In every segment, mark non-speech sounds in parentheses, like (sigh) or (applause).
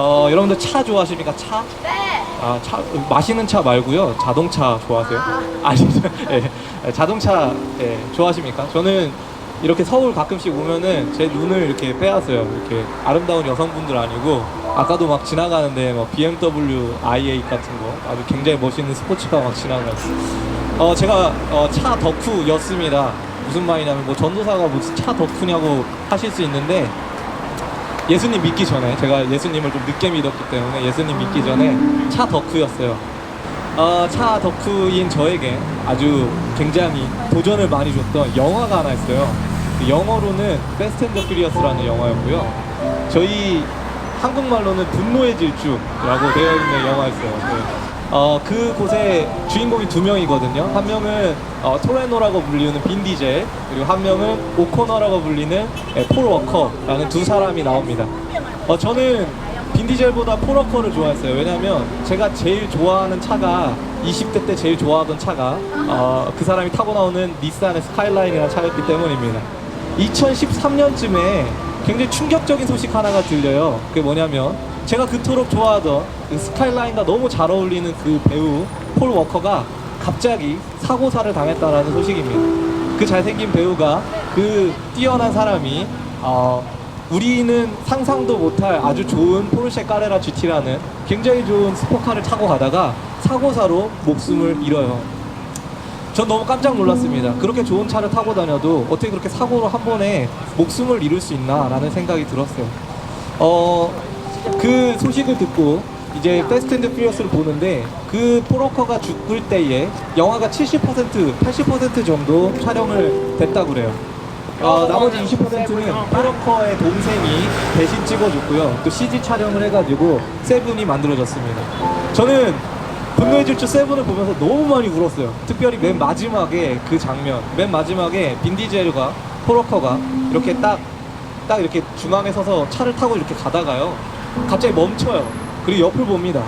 어, 여러분들 차 좋아하십니까? 차? 네. 아, 차, 마시는 차 말고요. 자동차 좋아하세요? 아니죠. 예, 자동차 예, 좋아하십니까? 저는 이렇게 서울 가끔씩 오면은 제 눈을 이렇게 빼앗어요. 이렇게 아름다운 여성분들 아니고 아까도 막 지나가는데 뭐 BMW i8 같은 거 아주 굉장히 멋있는 스포츠카 막 지나가요. 어, 제가 어, 차 덕후였습니다. 무슨 말이냐면 뭐 전도사가 무슨 차 덕후냐고 하실 수 있는데 예수님 믿기 전에 제가 예수님을 좀 늦게 믿었기 때문에 예수님 믿기 전에 차 덕후였어요. 어, 차 덕후인 저에게 아주 굉장히 도전을 많이 줬던 영화가 하나 있어요. 그 영어로는 베스트 앤더 퓨리어스라는 영화였고요. 저희 한국말로는 분노의 질주라고 되어 있는 영화였어요. 네. 어, 그 곳에 주인공이 두 명이거든요. 한 명은 어, 토레노라고 불리는 빈 디젤, 그리고 한 명은 오코너라고 불리는 예, 폴 워커라는 두 사람이 나옵니다. 어, 저는 빈 디젤보다 폴 워커를 좋아했어요. 왜냐면 제가 제일 좋아하는 차가 20대 때 제일 좋아하던 차가 어, 그 사람이 타고 나오는 닛산의 스카이라인이라는 차였기 때문입니다. 2013년쯤에 굉장히 충격적인 소식 하나가 들려요. 그게 뭐냐면 제가 그토록 좋아하던 그 스카이라인과 너무 잘 어울리는 그 배우 폴 워커가 갑자기 사고사를 당했다라는 소식입니다. 그 잘생긴 배우가 그 뛰어난 사람이 어, 우리는 상상도 못할 아주 좋은 포르쉐 까레라 GT라는 굉장히 좋은 스포카를 타고 가다가 사고사로 목숨을 잃어요. 전 너무 깜짝 놀랐습니다. 그렇게 좋은 차를 타고 다녀도 어떻게 그렇게 사고로 한 번에 목숨을 잃을 수 있나라는 생각이 들었어요. 어, 그 소식을 듣고 이제 패스트 앤드 퓨리어스를 보는데 그 포로커가 죽을 때에 영화가 70% 80% 정도 촬영을 됐다고 그래요. 어, 나머지 20%는 포로커의 동생이 대신 찍어줬고요. 또 CG 촬영을 해가지고 세븐이 만들어졌습니다. 저는 분노의 질주 세븐을 보면서 너무 많이 울었어요. 특별히 맨 마지막에 그 장면, 맨 마지막에 빈디젤과 포로커가 이렇게 딱, 딱 이렇게 중앙에 서서 차를 타고 이렇게 가다가요. 갑자기 멈춰요. 그리고 옆을 봅니다.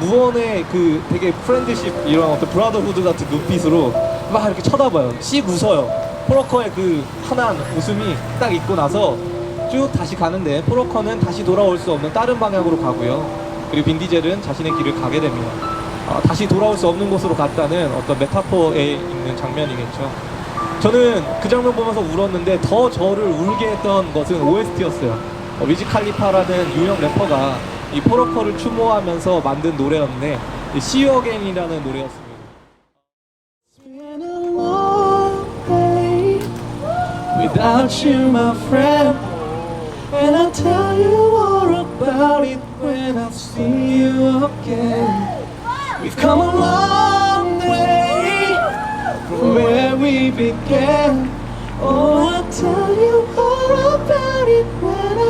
무언의 그 되게 프렌드십 이런 어떤 브라더후드 같은 눈빛으로 막 이렇게 쳐다봐요. 씩 웃어요. 포로커의 그 환한 웃음이 딱 있고 나서 쭉 다시 가는데 포로커는 다시 돌아올 수 없는 다른 방향으로 가고요. 그리고 빈디젤은 자신의 길을 가게 됩니다. 어, 다시 돌아올 수 없는 곳으로 갔다는 어떤 메타포에 있는 장면이겠죠. 저는 그 장면 보면서 울었는데 더 저를 울게 했던 것은 OST였어요. 어, 위즈 칼리파라는 유명 래퍼가 이 포로커를 추모하면서 만든 노래였는데 이 See You Again이라는 노래였습니다. Oh,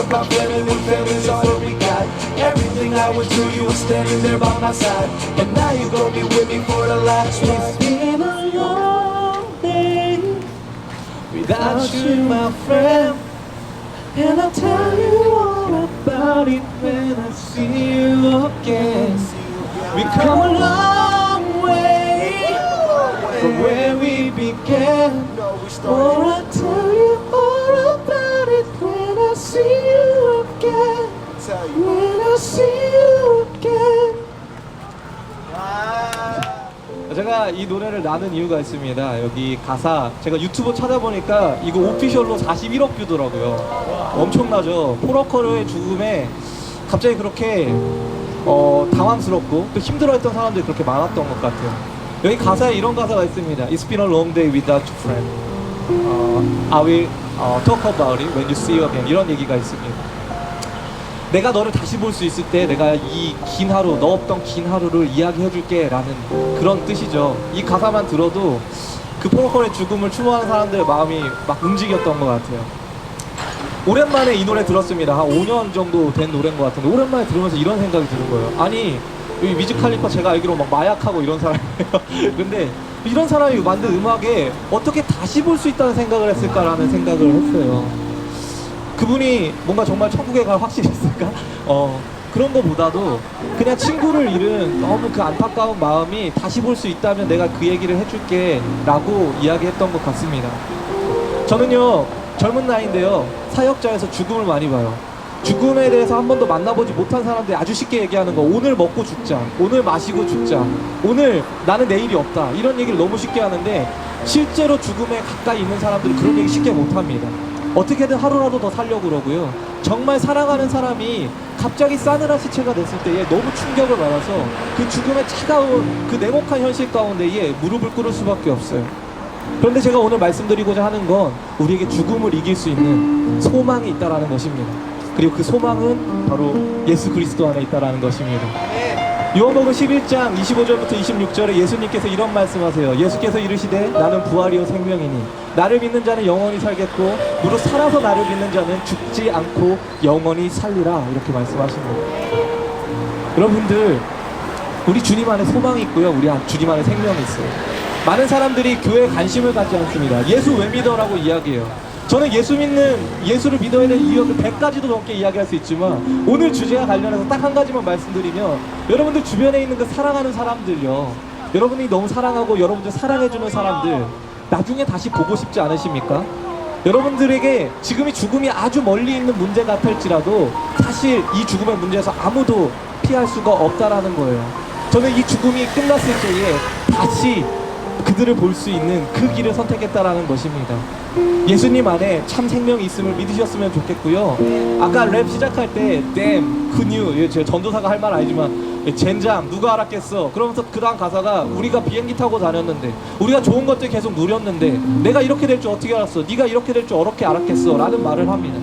Talk about family family's all that we got? Everything I went through, you were standing there by my side. And now you gon' be with me for the last It's ride. been a long day without you, my friend. And I'll tell you all about it when I see you again. We've come a long way from where we began. Tell 제가 이 노래를 나눈 이유가 있습니다. 여기 가사 제가 유튜브 찾아보니까 이거 오피셜로 41억 뷰더라고요. 엄청나죠. 포러커의 죽음에 갑자기 그렇게 어, 당황스럽고 또 힘들어했던 사람들이 그렇게 많았던 것 같아요. 여기 가사에 이런 가사가 있습니다. It's been a long day without you, friend. 어, I will 어, talk about it when you see you again. 이런 얘기가 있습니다. 내가 너를 다시 볼 수 있을 때 내가 이 긴 하루, 너 없던 긴 하루를 이야기해 줄게 라는 그런 뜻이죠. 이 가사만 들어도 그 포로콜의 죽음을 추모하는 사람들의 마음이 막 움직였던 것 같아요. 오랜만에 이 노래 들었습니다. 한 5년 정도 된 노래인 것 같은데 오랜만에 들으면서 이런 생각이 드는 거예요. 아니 이 위즈칼리파 제가 알기로 막 마약하고 이런 사람이에요. (laughs) 근데 이런 사람이 만든 음악에 어떻게 다시 볼 수 있다는 생각을 했을까라는 생각을 했어요. 그분이 뭔가 정말 천국에 갈 확신이 있을까? 어, 그런 거보다도 그냥 친구를 잃은 너무 그 안타까운 마음이 다시 볼 수 있다면 내가 그 얘기를 해줄게 라고 이야기했던 것 같습니다. 저는요, 젊은 나이인데요, 사역자에서 죽음을 많이 봐요. 죽음에 대해서 한 번도 만나보지 못한 사람들이 아주 쉽게 얘기하는 거, 오늘 먹고 죽자, 오늘 마시고 죽자, 오늘 나는 내일이 없다. 이런 얘기를 너무 쉽게 하는데, 실제로 죽음에 가까이 있는 사람들은 그런 얘기 쉽게 못 합니다. 어떻게든 하루라도 더 살려고 그러고요. 정말 사랑하는 사람이 갑자기 싸늘한 시체가 됐을 때에 너무 충격을 받아서 그 죽음의 차가운 그 냉혹한 현실 가운데에 무릎을 꿇을 수밖에 없어요. 그런데 제가 오늘 말씀드리고자 하는 건 우리에게 죽음을 이길 수 있는 소망이 있다라는 것입니다. 그리고 그 소망은 바로 예수 그리스도 안에 있다라는 것입니다. 요한복음 11장 25절부터 26절에 예수님께서 이런 말씀하세요. 예수께서 이르시되 나는 부활이요 생명이니 나를 믿는 자는 영원히 살겠고 무릇 살아서 나를 믿는 자는 죽지 않고 영원히 살리라 이렇게 말씀하십니다. 여러분들 우리 주님 안에 소망이 있고요. 우리 안- 주님 안에 생명이 있어요. 많은 사람들이 교회에 관심을 갖지 않습니다. 예수 왜 믿어라고 이야기해요. 저는 예수 믿는 예수를 믿어야 될 이유를 100가지도 넘게 이야기할 수 있지만 오늘 주제와 관련해서 딱 한 가지만 말씀드리면 여러분들 주변에 있는 그 사랑하는 사람들요. 여러분이 너무 사랑하고 여러분들 사랑해주는 사람들 나중에 다시 보고 싶지 않으십니까? 여러분들에게 지금이 죽음이 아주 멀리 있는 문제 같을지라도 사실 이 죽음의 문제에서 아무도 피할 수가 없다라는 거예요. 저는 이 죽음이 끝났을 때에 다시 그들을 볼 수 있는 그 길을 선택했다라는 것입니다. 예수님 안에 참 생명이 있음을 믿으셨으면 좋겠고요. 아까 랩 시작할 때 damn, 그뉴, 예, 제가 전도사가 할 말 아니지만 예, 젠장 누가 알았겠어. 그러면서 그 다음 가사가 우리가 비행기 타고 다녔는데 우리가 좋은 것들 계속 누렸는데 내가 이렇게 될 줄 어떻게 알았어? 네가 이렇게 될 줄 어떻게 알았겠어? 라는 말을 합니다.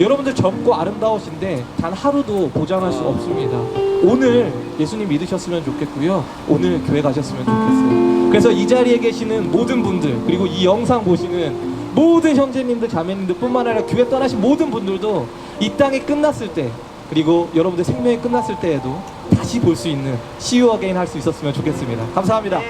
여러분들 젊고 아름다우신데 단 하루도 보장할 수 없습니다. 오늘 예수님 믿으셨으면 좋겠고요. 오늘 교회 가셨으면 좋겠어요. 그래서 이 자리에 계시는 모든 분들 그리고 이 영상 보시는 모든 형제님들 자매님들 뿐만 아니라 교회 떠나신 모든 분들도 이 땅이 끝났을 때 그리고 여러분들 생명이 끝났을 때에도 다시 볼 수 있는 you again 할수 있었으면 좋겠습니다. 감사합니다.